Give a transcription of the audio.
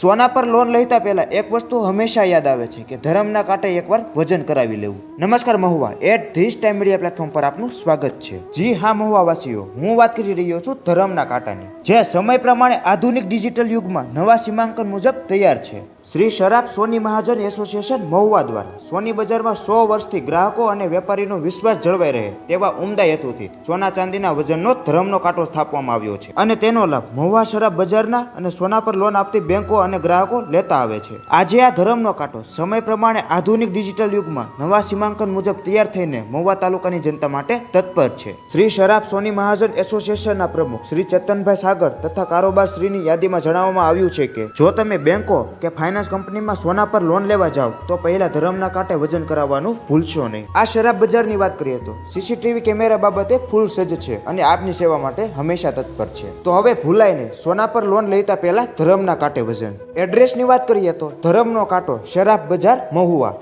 સોના પર લોન લેતા પહેલા એક વસ્તુ હંમેશા યાદ આવે છે કે ધર્મના કાંઠે એકવાર વજન કરાવી લેવું. નમસ્કાર Mahuva, at this time media platform પર આપનું સ્વાગત છે. જી હા મહુવા વાસીઓ હું વાત કરી રહ્યો છું ધર્મના કાંટાની જે સમય પ્રમાણે આધુનિક ડિજિટલ યુગમાં નવા સીમાંકન મુજબ તૈયાર છે. શ્રી શરાબ સોની મહાજન એસોસિએશન મહુવા દ્વારા સોની બજારમાં સો વર્ષથી ગ્રાહકો અને વેપારીનો વિશ્વાસ જળવાઈ રહે તેવા ઉમદા હેતુથી સોના ચાંદીના વજનનો ધર્મનો કાંટો સ્થાપવામાં આવ્યો છે. અને તેનો લાભ મહુવા શરાબ બજારના અને સોના પર લોન આપતી બેંકો અને ગ્રાહકો લેતા આવે છે. આજે આ ધર્મનો કાંટો સમય પ્રમાણે આધુનિક ડિજિટલ યુગમાં નવા સીમાંકન મુજબ તૈયાર થઈને મહુવા તાલુકાની જનતા માટે તત્પર છે. શ્રી શરાબ સોની મહાજન એસોસિએશનના પ્રમુખ શ્રી ચેતનભાઈ સાગર તથા કારોબાર શ્રીની યાદીમાં જણાવવામાં આવ્યું છે કે, જો તમે બેંકો કે ફાઇનાન્સ કંપનીમાં સોના પર લોન લેવા જાઓ, તો પહેલા ધર્મના કાંટે વજન કરાવવાનું ભૂલશો નહીં. આ શરાબ બજારની વાત કરીએ તો સીસીટીવી કેમેરા બાબતે ફૂલ સજ્જ છે અને આપની સેવા માટે હંમેશા તત્પર છે. તો હવે ભૂલાય નહીં, સોના પર લોન લેતા પહેલા ધર્મના કાંટે વજન. એડ્રેસની વાત કરીએ તો, ધરમનો કાંટો શરાબ બજાર મહુવા.